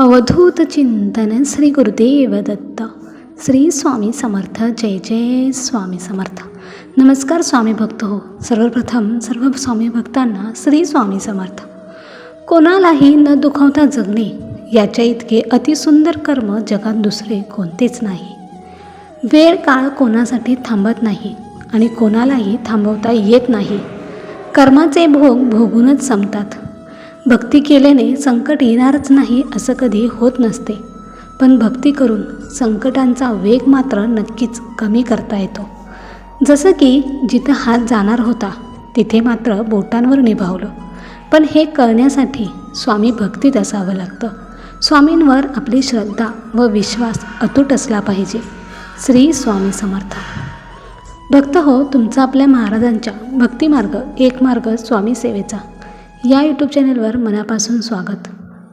अवधूत चिंतन श्री गुरुदेव दत्त. श्री स्वामी समर्थ. जय जय स्वामी समर्थ. नमस्कार स्वामी भक्त हो. सर्वप्रथम सर्व स्वामी भक्तांना श्री स्वामी समर्थ. कोणालाही न दुखावता जगणे याच्या इतके अतिसुंदर कर्म जगात दुसरे कोणतेच नाही. वेळ काळ कोणासाठी थांबत नाही आणि कोणालाही थांबवता येत नाही. कर्माचे भोग भोगूनच संपतात. भक्ती केल्याने संकट येणारच नाही असं कधी होत नसते. पण भक्ती करून संकटांचा वेग मात्र नक्कीच कमी करता येतो. जसं की जिथं हात जाणार होता तिथे मात्र बोटांवर निभावलं. पण हे कळण्यासाठी स्वामी भक्तीत असावं लागतं. स्वामींवर आपली श्रद्धा व विश्वास अतूट असला पाहिजे. श्री स्वामी समर्थ. भक्त हो तुमचा आपल्या महाराजांच्या भक्तिमार्ग एक मार्ग स्वामी सेवेचा. या यूट्यूब चॅनलवर मनापासून स्वागत.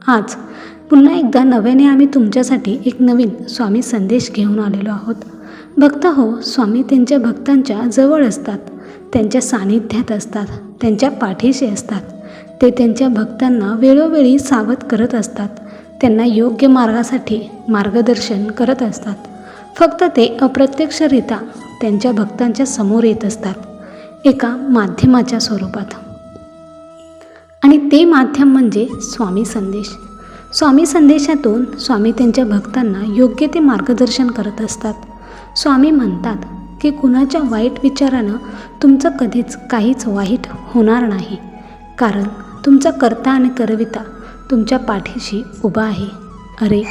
आज पुन्हा एकदा नव्याने आम्ही तुमच्यासाठी एक नवीन स्वामी संदेश घेऊन आलेलो आहोत. भक्त हो स्वामी त्यांच्या भक्तांच्या जवळ असतात. त्यांच्या सानिध्यात असतात. त्यांच्या पाठीशी असतात. ते त्यांच्या भक्तांना वेळोवेळी सावध करत असतात. त्यांना योग्य मार्गासाठी मार्गदर्शन करत असतात. फक्त ते अप्रत्यक्षरित्या त्यांच्या भक्तांच्या समोर येत असतात. एका माध्यमाच्या स्वरूपात. आणि ते माध्यम म्हणजे स्वामी संदेश. स्वामी संदेशातून स्वामी त्यांच्या भक्तांना योग्य ते मार्गदर्शन करत असतात. स्वामी म्हणतात की कुणाच्या वाईट विचारानं तुमचं कधीच काहीच वाईट होणार नाही. कारण तुमचा कर्ता आणि करविता तुमच्या पाठीशी उभा आहे. अरे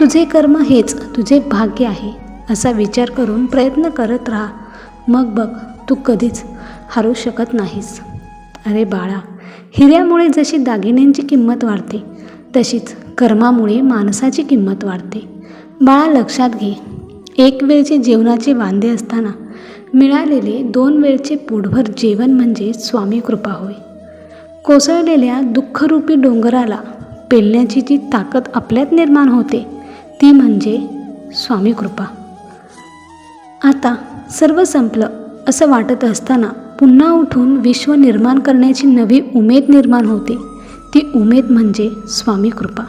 तुझे कर्म हेच तुझे भाग्य आहे असा विचार करून प्रयत्न करत राहा. मग बघ तू कधीच हारू शकत नाहीस. अरे बाळा हिऱ्यामुळे जशी दागिन्यांची किंमत वाढते तशीच कर्मामुळे माणसाची किंमत वाढते. बाळा लक्षात घे. एक वेळचे जेवणाचे वांदे असताना मिळालेले दोन वेळचे पोटभर जेवण म्हणजे स्वामी कृपा होय. कोसळलेल्या दुःखरूपी डोंगराला पेलण्याची जी ताकद आपल्यात निर्माण होते ती म्हणजे स्वामी कृपा. आता सर्व संपलं असं वाटत असताना पुन्हा उठून विश्व निर्माण करण्याची नवी उमेद निर्माण होते. ती उमेद म्हणजे स्वामी कृपा.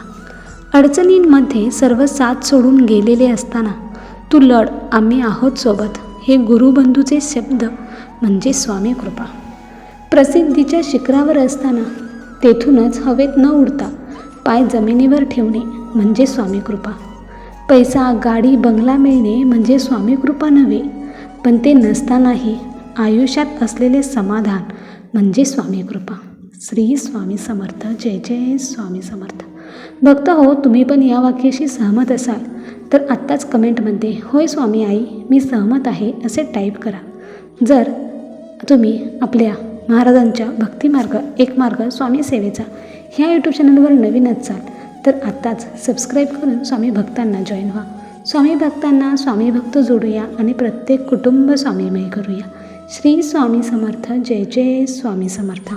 अडचणींमध्ये सर्व साथ सोडून गेलेले असताना तू लढ आम्ही आहोत सोबत हे गुरुबंधूचे शब्द म्हणजे स्वामी कृपा. प्रसिद्धीच्या शिखरावर असताना तेथूनच हवेत न उडता पाय जमिनीवर ठेवणे म्हणजे स्वामी कृपा. पैसा गाडी बंगला मिळणे म्हणजे स्वामी कृपा नव्हे पण ते नसतानाही आयुष्यात असलेले समाधान म्हणजे स्वामी कृपा. श्री स्वामी समर्थ. जय जय स्वामी समर्थ. भक्त हो तुम्ही पण या वाक्याशी सहमत असाल तर आत्ताच कमेंटमध्ये होय स्वामी आई मी सहमत आहे असे टाईप करा. जर तुम्ही आपल्या महाराजांच्या भक्तिमार्ग एक मार्ग स्वामी सेवेचा ह्या यूट्यूब चॅनलवर नवीन असाल तर आत्ताच सबस्क्राईब करून स्वामी भक्तांना जॉईन व्हा. स्वामी भक्तांना स्वामी भक्त जोडूया आणि प्रत्येक कुटुंब स्वामीमय करूया. श्री स्वामी समर्थ जय जय स्वामी समर्थ.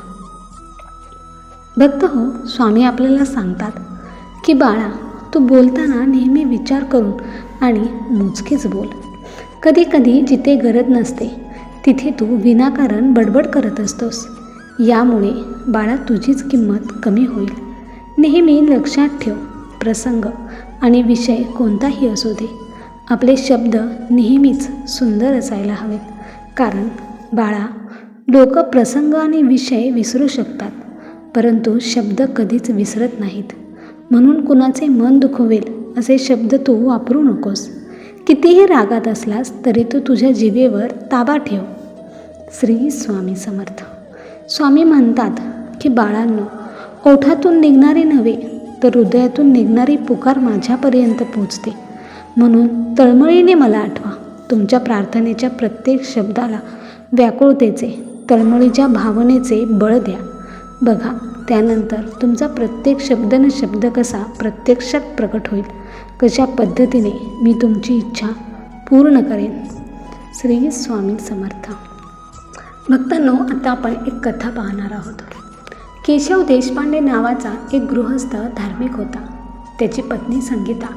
भक्त हो स्वामी आपल्याला सांगतात की बाळा तू बोलताना नेहमी विचार करून आणि मोजकेच बोल. कधी कधी जिथे गरज नसते तिथे तू विनाकारण बडबड करत असतोस. यामुळे बाळा तुझीच किंमत कमी होईल. नेहमी लक्षात ठेव प्रसंग आणि विषय कोणताही असू दे. आपले शब्द नेहमीच सुंदर असायला हवेत. कारण बाळा लोक प्रसंग आणि विषय विसरू शकतात परंतु शब्द कधीच विसरत नाहीत. म्हणून कुणाचे मन दुखवेल असे शब्द तू वापरू नकोस. कितीही रागात असलास तरी तू तुझ्या जिभेवर ताबा ठेव. श्री स्वामी समर्थ. स्वामी म्हणतात की बाळांनो ओठातून निघणारी नव्हे तर हृदयातून निघणारी पुकार माझ्यापर्यंत पोचते. म्हणून तळमळीने मला आठवा. तुमच्या प्रार्थनेच्या प्रत्येक शब्दाला व्याकुळतेचे तळमळीच्या भावनेचे बळ द्या. बघा त्यानंतर तुमचा प्रत्येक शब्द न शब्द कसा प्रत्यक्षात प्रकट होईल? कशा पद्धतीने मी तुमची इच्छा पूर्ण करेन? श्री स्वामी समर्थ. भक्तांनो आता आपण एक कथा पाहणार आहोत. केशव देशपांडे नावाचा एक गृहस्थ धार्मिक होता. त्याची पत्नी संगीता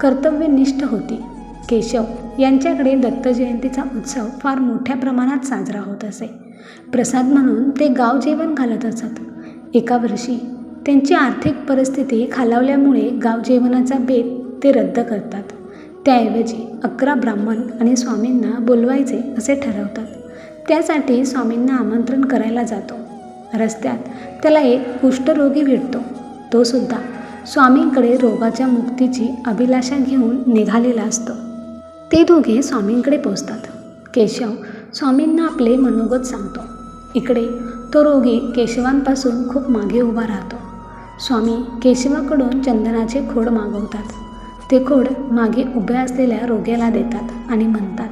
कर्तव्यनिष्ठ होती. केशव यांच्याकडे दत्तजयंतीचा उत्सव फार मोठ्या प्रमाणात साजरा होत असे. प्रसाद म्हणून ते गाव जेवण घालत असत. एका वर्षी त्यांची आर्थिक परिस्थिती खालावल्यामुळे गाव जेवणाचा बेत ते रद्द करतात. त्याऐवजी अकरा ब्राह्मण आणि स्वामींना बोलवायचे असे ठरवतात. त्यासाठी स्वामींना आमंत्रण करायला जातो. रस्त्यात त्याला एक कुष्ठरोगी भेटतो. तो सुद्धा स्वामींकडे रोगाच्या मुक्तीची अभिलाषा घेऊन निघालेला असतो. ते दोघे स्वामींकडे पोचतात केशव स्वामींना आपले मनोगत सांगतो. इकडे तो रोगी केशवांपासून खूप मागे उभा राहतो. स्वामी केशवाकडून चंदनाचे खोड मागवतात. ते खोड मागे उभ्या असलेल्या रोग्याला देतात आणि म्हणतात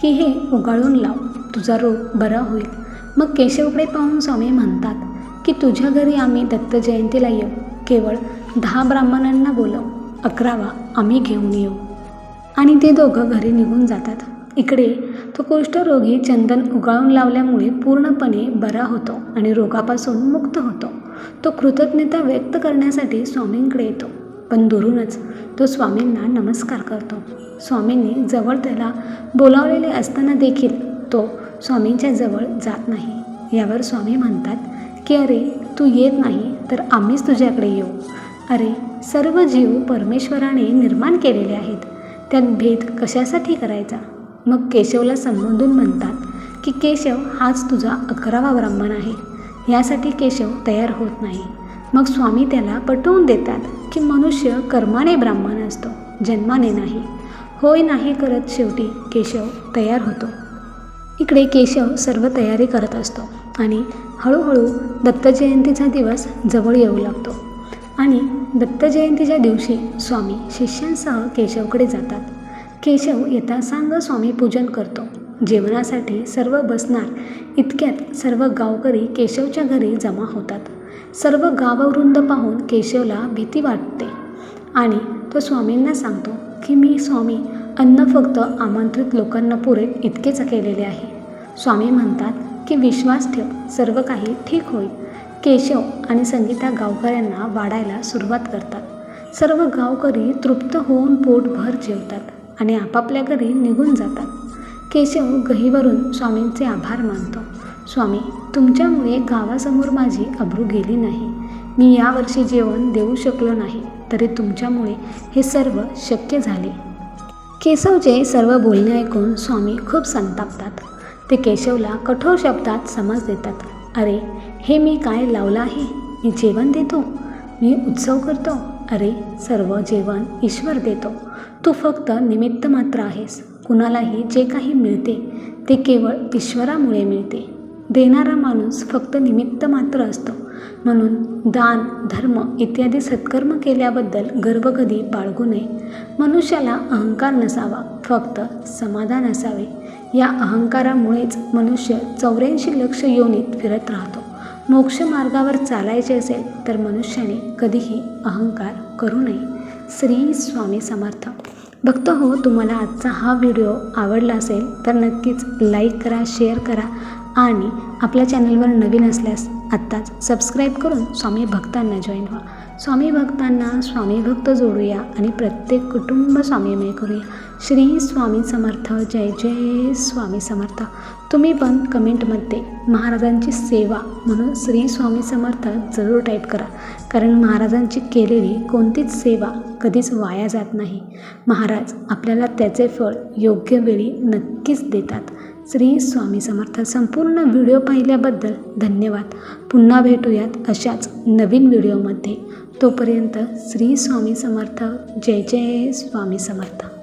की हे उगाळून लाव. तुझा रोग बरा होईल. मग केशवकडे पाहून स्वामी म्हणतात की तुझ्या घरी आम्ही दत्त जयंतीला येऊ. केवळ दहा ब्राह्मणांना बोलव. अकरावा आम्ही घेऊन येऊ. आणि ते दोघं घरी निघून जातात. इकडे तो कुष्ठरोगी चंदन उगाळून लावल्यामुळे पूर्णपणे बरा होतो आणि रोगापासून मुक्त होतो. तो कृतज्ञता व्यक्त करण्यासाठी स्वामींकडे येतो. पण दुरूनच तो स्वामींना नमस्कार करतो. स्वामींनी जवळ त्याला बोलावलेले असताना देखील तो स्वामींच्या जवळ जात नाही. यावर स्वामी म्हणतात की अरे तू येत नाही तर आम्हीच तुझ्याकडे येऊ. अरे सर्व जीव परमेश्वराने निर्माण केलेले आहेत. त्यात भेद कशासाठी करायचा? मग केशवला संबोधून म्हणतात की केशव हाच तुझा अकरावा ब्राह्मण आहे. यासाठी केशव तयार होत नाही. मग स्वामी त्याला पटवून देतात की मनुष्य कर्माने ब्राह्मण असतो जन्माने नाही. होय नाही करत शेवटी केशव तयार होतो. इकडे केशव सर्व तयारी करत असतो आणि हळूहळू दत्तजयंतीचा दिवस जवळ येऊ लागतो. आणि दत्तजयंतीच्या दिवशी स्वामी शिष्यांसह केशवकडे जातात. केशव येता सांग स्वामी पूजन करतो. जेवणासाठी सर्व बसणार इतक्यात सर्व गावकरी केशवच्या घरी जमा होतात. सर्व गाववृंद पाहून केशवला भीती वाटते आणि तो स्वामींना सांगतो की मी स्वामी अन्न फक्त आमंत्रित लोकांना पुरेल इतकेच केलेले आहे. स्वामी म्हणतात की विश्वास ठेव सर्व काही ठीक होईल. केशव आणि संगीता गावकऱ्यांना वाढायला सुरुवात करतात. सर्व गावकरी तृप्त होऊन पोटभर जेवतात आणि आपापल्या घरी निघून जातात. केशव गहीवरून स्वामींचे आभार मानतो. स्वामी तुमच्यामुळे गावासमोर माझी अब्रू गेली नाही. मी यावर्षी जेवण देऊ शकलो नाही तरी तुमच्यामुळे हे सर्व शक्य झाले. केशवचे सर्व बोलणे ऐकून स्वामी खूप संतापतात. ते केशवला कठोर शब्दात समज देतात. अरे हे मी काय लावलं आहे? मी जेवण देतो? मी उत्सव करतो? अरे सर्व जेवण ईश्वर देतो. तू फक्त निमित्त मात्र आहेस. कुणालाही जे काही मिळते ते केवळ ईश्वरामुळे मिळते. देणारा माणूस फक्त निमित्त मात्र असतो. म्हणून दान धर्म इत्यादी सत्कर्म केल्याबद्दल गर्व कधी बाळगू नये. मनुष्याला अहंकार नसावा फक्त समाधान असावे. या अहंकारामुळेच मनुष्य चौऱ्याऐंशी लक्ष योनीत फिरत राहतो. मोक्ष मार्गावर चालायचे असेल तर मनुष्याने कधीही अहंकार करू नये. श्री स्वामी समर्थ. भक्त हो तुम्हाला आजचा हा व्हिडिओ आवडला असेल तर नक्कीच लाईक करा शेअर करा आणि आपल्या चॅनलवर नवीन असल्यास आत्ताच सबस्क्राईब करून स्वामी भक्तांना जॉईन व्हा. स्वामी भक्तांना स्वामी भक्त जोडूया आणि प्रत्येक कुटुंब स्वामीमय करूया. श्री स्वामी समर्थ जय जय स्वामी समर्थ. तुम्ही पण कमेंटमध्ये महाराजांची सेवा म्हणून श्री स्वामी समर्थ जरूर टाईप करा. कारण महाराजांची केलेली कोणतीच सेवा कधीच वाया जात नाही. महाराज आपल्याला त्याचे फळ योग्य वेळी नक्कीच देतात. श्री स्वामी समर्थ संपूर्ण व्हिडिओ पाहिल्याबद्दल धन्यवाद. पुन्हा भेटूयात अशाच नवीन व्हिडिओमध्ये. तोपर्यंत श्री स्वामी समर्थ. जय जय स्वामी समर्थ.